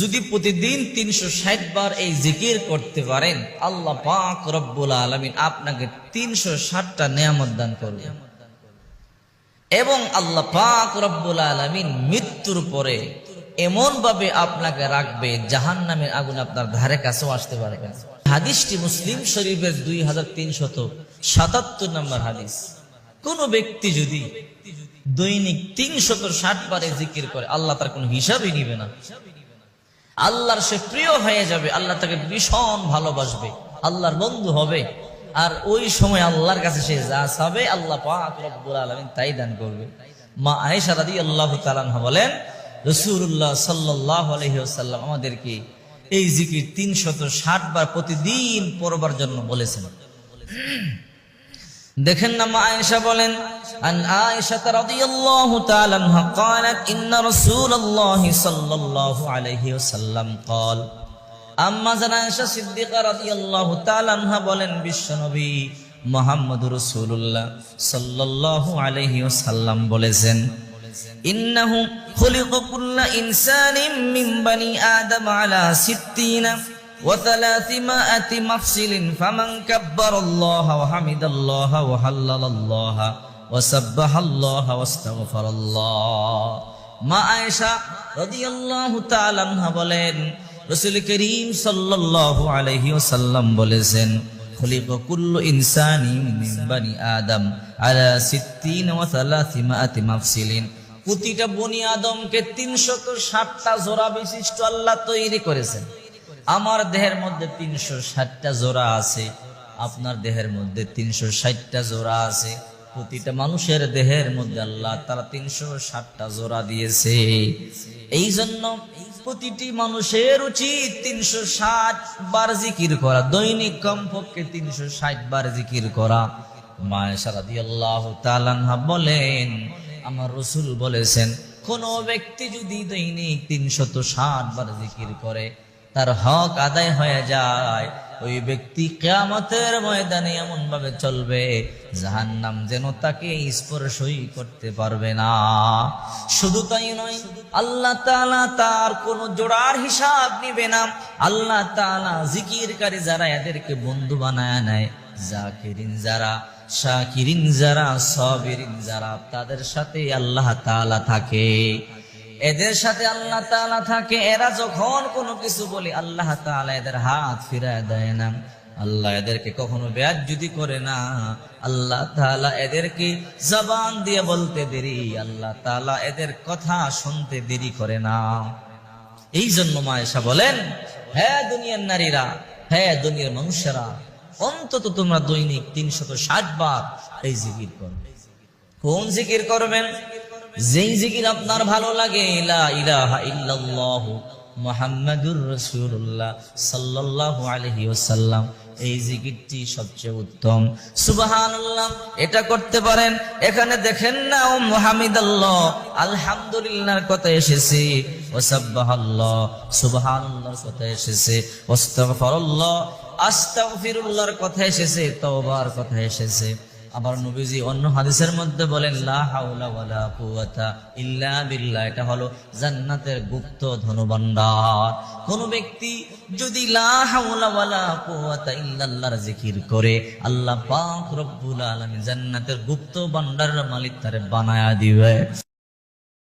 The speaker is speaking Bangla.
যদি প্রতিদিন তিনশো ষাট বার এই জিকির করতে পারেন, আল্লাহ পাক রব্বুল আলমিন আপনাকে তিনশো ষাটটা নিয়ামত দান করবে এবং আল্লাহ পাক রব্বুল আলমিন মৃত্যুর পরে এমন ভাবে আপনাকে রাখবে জাহান নামের আগুন আপনার ধারে কাছেও আসতে পারবে হাদিসটি মুসলিম শরীফের দুই হাজার তিনশত সাতাত্তর নম্বর হাদিস। কোন ব্যক্তি যদি দৈনিক তিনশত ষাট বারে জিকির করে, আল্লাহ তার কোনো হিসাবই নিবে না। আল্লাহর সে প্রিয় হয়ে যাবে, আল্লাহ তাকে ভীষণ ভালোবাসবে, আল্লাহর বন্ধু হবে। আর ওই সময় আল্লাহর কাছে সে যা চাবে, আল্লাহ রব্বুল তাই দান করবে। মা আয়েশা আল্লাহ তাআলা বলেন, রাসূলুল্লাহ সাল্লাল্লাহু আলাইহি ওয়াসাল্লাম আমাদেরকে এই জিকির 360 বার প্রতিদিন পড়বার জন্য বলেছেন। দেখেন না মা আয়েশা বলেন আন আয়েশা রাদিয়াল্লাহু তাআলা আনহা قالت ان رسول الله صلى الله عليه وسلم قال আম্মা জানা আয়েশা সিদ্দিকা রাদিয়াল্লাহু তাআলা আনহা বলেন বিশ্বনবী মুহাম্মদুর রাসূলুল্লাহ সাল্লাল্লাহু আলাইহি ওয়াসাল্লাম বলেছেন ইন্নাহু খুলিকা কুল্লা ইনসানিন মিন বানি আদম আলা সিত্তিনা وثلاثمائة مفصل فمن كبر الله وحمد الله وهلل الله وسبح الله واستغفر الله মা আয়েশা রাদিয়াল্লাহু তাআলা আনহা বলেন রাসূল করিম সাল্লাল্লাহু আলাইহি ওয়াসাল্লাম বলেছেন খুলিক কুল্লু ইনসানি মিন বানি আদম আলা 60 ওয়া 300 মাফসিলিন প্রতিটা বনি আদমকে 360টা জোড়া বিশিষ্ট আল্লাহ তৈরি করেছেন আমার দেহের মধ্যে তিনশো ষাটটা জোড়া আছে। আপনার দেহের মধ্যে তিনশো ষাটটা জোড়া আছে। প্রতিটা মানুষের দেহের মধ্যে আল্লাহ তারা তিনশো ষাটটা জোড়া দিয়েছে। এই জন্য প্রতিটি মানুষের উচিত তিনশো ষাট বার জিকির করা। দৈনিক কমপক্ষে তিনশো ষাট বার জিকির করা। মায়ের সারাদি আল্লাহ তালানহা বলেন, আমার রসুল বলেছেন, কোন ব্যক্তি যদি দৈনিক তিনশত ষাট বার জিকির করে তার হক আদায় হয়ে যায়। ওই ব্যক্তি কেয়ামতের ময়দানে এমন ভাবে চলবে, জাহান্নাম যেন তাকে স্পর্শই করতে পারবে না। শুধু তাই নয়, আল্লাহ তার কোন জোড়ার হিসাব নিবে না। আল্লাহ জিকিরকারী যারা এদেরকে বন্ধু বানায় নেয়, জাকিরিন যারা, শাকিরিন যারা, সবিরিন যারা, তাদের সাথে আল্লাহ তাআলা থাকে। এদের সাথে আল্লাহ থাকে, এরা যখন কোনো কিছু বলে, আল্লাহ তাআলা এদের হাত ফিরায় দেয় না। আল্লাহ এদেরকে কখনো ব্যাজ যদি করে না। আল্লাহ তাআলা এদেরকে জবান দিয়ে বলতে দেরি, আল্লাহ তাআলা এদের কথা শুনতে দেরি করে না। এই জন্য মায়েশা বলেন হ্যাঁ দুনিয়ার নারীরা হ্যাঁ দুনিয়ার মানুষেরা, অন্তত তোমরা দৈনিক তিনশত ষাট বার এই জিকির করবে কোন জিকির করবেন? যেই জিকির আপনার ভালো লাগে? এই জিকিরটি সবচেয়ে উত্তম। সুবহানাল্লাহ, এটা করতে পারেন। এখানে দেখেন না, ও মুহাম্মিদাল্লাহ, আলহামদুলিল্লাহর কথা এসেছে। ওয়াসাব্বাহাল্লাহ, সুবহানাল্লাহর কথা এসেছে। ওয়াস্তাগফিরুল্লাহ, আস্তাগফিরুল্লাহর কথা এসেছে। তওবার কথা এসেছে। আবার নবীজি অন্য হাদিসের মধ্যে বলেন, লা ইল্লা বিল্লাহ। এটা হলো জান্নাতের গুপ্ত ধনভাণ্ডার। কোন ব্যক্তি যদি লা ইল্লাল্লাহর জিকির করে, আল্লাহ পাক রব্বুল আলামিন জান্নাতের গুপ্ত ভান্ডারের মালিক তারে বানায়া দিবে।